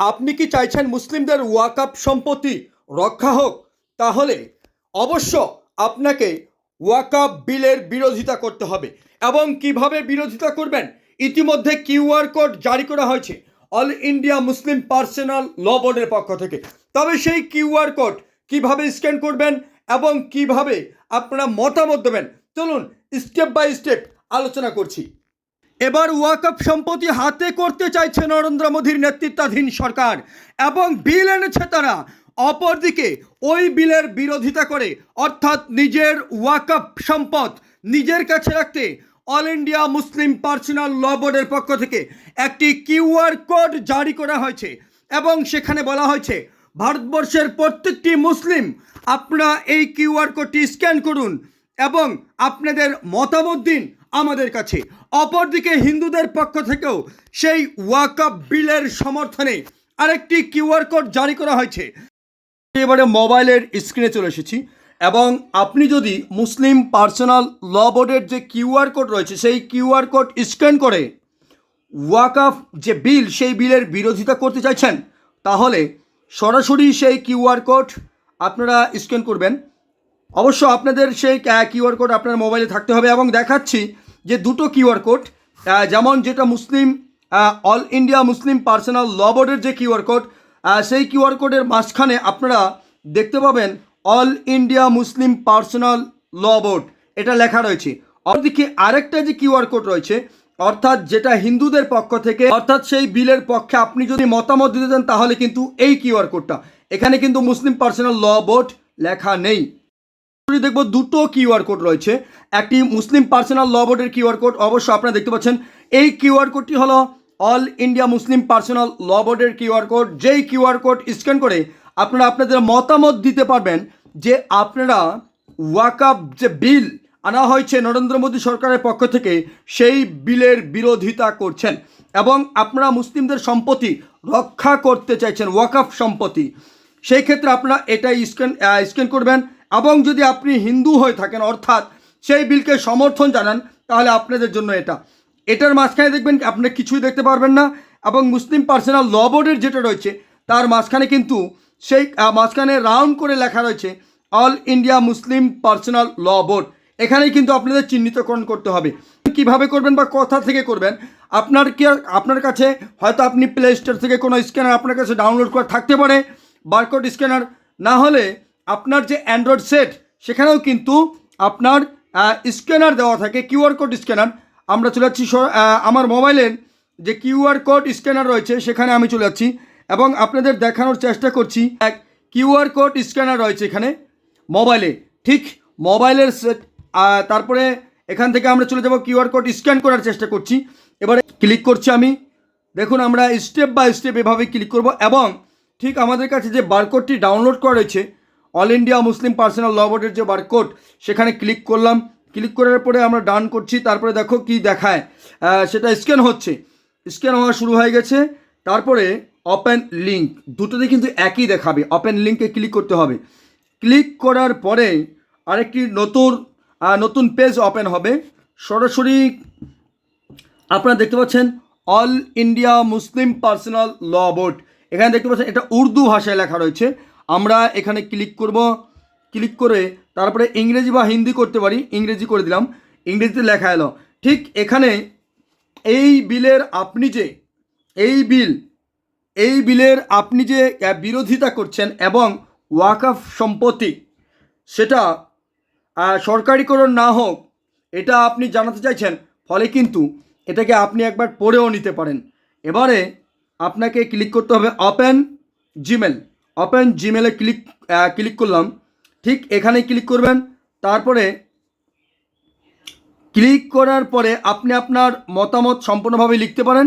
আপনি কি চাইছেন মুসলিমদের ওয়াকাপ সম্পত্তি রক্ষা হোক? তাহলে অবশ্য আপনাকে ওয়াকাপ বিলের বিরোধিতা করতে হবে। এবং কীভাবে বিরোধিতা করবেন? ইতিমধ্যে কিউআর কোড জারি করা হয়েছে। All India Muslim personal law বোর্ডের পক্ষ থেকে। তবে সেই কিউআর কোড কীভাবে স্ক্যান করবেন এবং কীভাবে আপনারা মতামত দেবেন? চলুন, স্টেপ বাই স্টেপ আলোচনা করছি। এবার ওয়াকফ সম্পত্তি হাতে করতে চাইছে নরেন্দ্র মোদীর নেতৃত্বাধীন সরকার এবং বিল এনেছে তারা। অপরদিকে ওই বিলের বিরোধিতা করে, অর্থাৎ নিজের ওয়াকফ সম্পদ নিজের কাছে রাখতে all India Muslim personal law বোর্ডের পক্ষ থেকে একটি কিউআর কোড জারি করা হয়েছে এবং সেখানে বলা হয়েছে, ভারতবর্ষের প্রত্যেকটি মুসলিম আপনারা এই কিউআর কোডটি স্ক্যান করুন এবং আপনাদের মতামত দিন। আমাদের কাছে। অপরদিকে হিন্দুদের পক্ষ থেকেও সেই ওয়াকআপ বিলের সমর্থনে আরেকটি কিউআর কোড জারি করা হয়েছে। এবারে মোবাইলের স্ক্রিনে চলে এসেছি এবং আপনি যদি মুসলিম পার্সোনাল ল বোর্ডের যে কিউআর কোড রয়েছে, সেই কিউআর কোড স্ক্যান করে ওয়াকআপ যে বিল, সেই বিলের বিরোধিতা করতে চাইছেন, তাহলে সরাসরি সেই কিউআর কোড আপনারা স্ক্যান করবেন। অবশ্য আপনাদের সেই কিউআর কোড আপনার মোবাইলে থাকতে হবে এবং দেখাচ্ছি যে দুটো কিউআর কোড যেমন যেটা Muslim all India Muslim personal law বোর্ডের যে কিউআর কোড সেই কিউআর কোডের মাঝখানে আপনারা দেখতে পাবেন all India Muslim personal law board এটা লেখা রয়েছে। অন্যদিকে আরেকটা যে কিউআর কোড রয়েছে, অর্থাৎ যেটা হিন্দুদের পক্ষ থেকে, অর্থাৎ সেই বিলের পক্ষে আপনি যদি মতামত দিতে দেন তাহলে কিন্তু এই কিউআর কোডটা এখানে কিন্তু মুসলিম পার্সোনাল ল বোর্ড লেখা নেই। দেখব দুটো কিউআর কোড রয়েছে। একটি মুসলিম পার্সোনাল ল বোর্ডের কিউআর কোড, অবশ্য আপনারা দেখতে পাচ্ছেন, এই কিউআর কোডটি হলো all India Muslim personal law বোর্ডের কিউআর কোড। যেই কিউআর কোড স্ক্যান করে আপনারা আপনাদের মতামত দিতে পারবেন যে আপনারা ওয়াকআপ যে বিল আনা হয়েছে নরেন্দ্র মোদী সরকারের পক্ষ থেকে, সেই বিলের বিরোধিতা করছেন এবং আপনারা মুসলিমদের সম্পত্তি রক্ষা করতে চাইছেন ওয়াকআপ সম্পত্তি। সেই ক্ষেত্রে আপনারা এটাই স্ক্যান স্ক্যান করবেন। এবং যদি আপনি হিন্দু হয়ে থাকেন, অর্থাৎ সেই বিলকে সমর্থন জানান, তাহলে আপনাদের জন্য এটা। এটার মাঝখানে দেখবেন আপনি কিছুই দেখতে পারবেন না, এবং মুসলিম পার্সোনাল ল বোর্ডের যেটা রয়েছে, তার মাঝখানে কিন্তু সেই মাঝখানে রাউন্ড করে লেখা রয়েছে, all India Muslim personal law board. এখানেই কিন্তু আপনাদের চিহ্নিতকরণ করতে হবে। কীভাবে করবেন বা কোথা থেকে করবেন, আপনার কি আপনার কাছে হয়তো আপনি প্লে স্টোর থেকে কোনো স্ক্যানার আপনার কাছে ডাউনলোড করা থাকতে পারে বারকোড স্ক্যানার না হলে আপনার যে অ্যান্ড্রয়েড সেট সেখানেও কিন্তু আপনার স্ক্যানার দেওয়া থাকে কিউআর কোড স্ক্যানার আমরা চলে যাচ্ছি আমার মোবাইলের যে কিউআর কোড স্ক্যানার রয়েছে, সেখানে আমি চলে যাচ্ছি। এবং আপনাদের দেখানোর চেষ্টা করছি, এক কিউআর কোড স্ক্যানার রয়েছে এখানে মোবাইলে ঠিক মোবাইলের সেট তারপরে এখান থেকে আমরা চলে যাব কিউআর কোড স্ক্যান করার চেষ্টা করছি। এবারে ক্লিক করছি আমি। দেখুন, আমরা স্টেপ বাই স্টেপ এভাবে ক্লিক করব। এবং ঠিক আমাদের কাছে যে বারকোডটি ডাউনলোড করা রয়েছে all India Muslim personal law বোর্ডের যে বারকোড সেখানে ক্লিক করলাম। ক্লিক করার পরে আমরা ডান করছি। তারপরে দেখো কি দেখায়। সেটা স্ক্যান হচ্ছে। স্ক্যান হওয়া শুরু হয়ে গেছে। তারপরে ওপেন লিঙ্ক দুটোতে কিন্তু একই দেখাবে। ওপেন লিঙ্কে ক্লিক করতে হবে। ক্লিক করার পরে আরেকটি নতুন নতুন পেজ ওপেন হবে। সরাসরি আপনারা দেখতে পাচ্ছেন all India Muslim personal law board এখানে দেখতে পাচ্ছেন এটা উর্দু ভাষায় লেখা রয়েছে। আমরা এখানে ক্লিক করব ক্লিক করে তারপরে ইংরেজি বা হিন্দি করতে পারি, ইংরেজি করে দিলাম, ইংরেজিতে লেখা এলো। ঠিক এখানে এই বিলের আপনি যে, এই বিল, এই বিলের আপনি যে বিরোধিতা করছেন এবং ওয়াকাফ সম্পত্তি, সেটা সরকারিকরণ না হোক, এটা আপনি জানাতে চাইছেন, ফলে কিন্তু এটাকে আপনি একবার পড়েও নিতে পারেন। এবারে আপনাকে ক্লিক করতে হবে ওপেন জিমেল ওপেন জিমেলে ক্লিক ক্লিক করলাম। ঠিক এখানে ক্লিক করবেন। তারপরে ক্লিক করার পরে আপনি আপনার মতামত সম্পূর্ণভাবে লিখতে পারেন।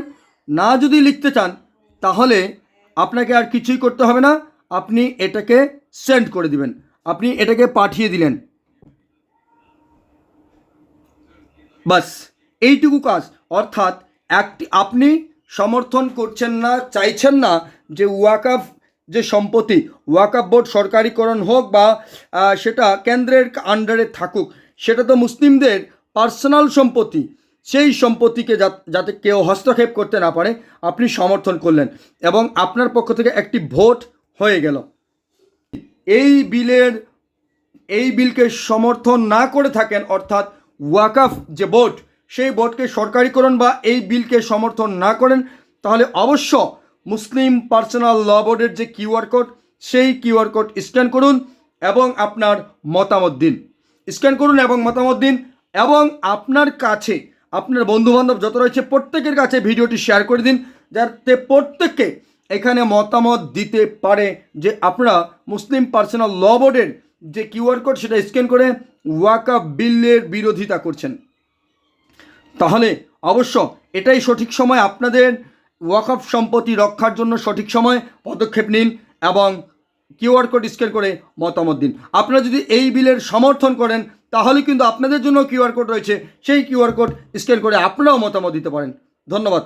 না যদি লিখতে চান, তাহলে আপনাকে আর কিছুই করতে হবে না। আপনি এটাকে সেন্ড করে দিবেন। আপনি এটাকে পাঠিয়ে দিলেন। বাস, এইটুকু কাজ। অর্থাৎ একটি, আপনি সমর্থন করছেন না, চাইছেন না যে ওয়াকাফ যে সম্পত্তি ওয়াকাফ বোর্ড সরকারিকরণ হোক বা সেটা কেন্দ্রের আন্ডারে থাকুক, সেটা তো মুসলিমদের পার্সোনাল সম্পত্তি। সেই সম্পত্তিকে যাতে কেউ হস্তক্ষেপ করতে না পারে, আপনি সমর্থন করলেন এবং আপনার পক্ষ থেকে একটি ভোট হয়ে গেল। এই বিলের, এই বিলকে সমর্থন না করে থাকেন, অর্থাৎ ওয়াকাফ যে বোর্ড, সেই বোর্ডকে সরকারিকরণ বা এই বিলকে সমর্থন না করেন, তাহলে অবশ্য মুসলিম পার্সোনাল ল বোর্ডের যে কিউআর কোড, সেই কিউআর কোড স্ক্যান করুন এবং আপনার মতামত দিন। স্ক্যান করুন এবং মতামত দিন এবং আপনার কাছে, আপনার বন্ধুবান্ধব যত রয়েছে, প্রত্যেকের কাছে ভিডিওটি শেয়ার করে দিন যাতে প্রত্যেককে এখানে মতামত দিতে পারে যে আপনারা মুসলিম পার্সোনাল ল বোর্ডের যে কিউআর কোড, সেটা স্ক্যান করে ওয়াকা বিলের বিরোধিতা করছেন। তাহলে অবশ্য এটাই সঠিক সময় আপনাদের ওয়াকফ সম্পত্তি রক্ষার জন্য সঠিক সময় পদক্ষেপ নিন এবং কিউআর কোড স্ক্যান করে মতামত দিন। আপনারা যদি এই বিলের সমর্থন করেন, তাহলে কিন্তু আপনাদের জন্য কিউআর কোড রয়েছে। সেই কিউআর কোড স্ক্যান করে আপনারাও মতামত দিতে পারেন। ধন্যবাদ।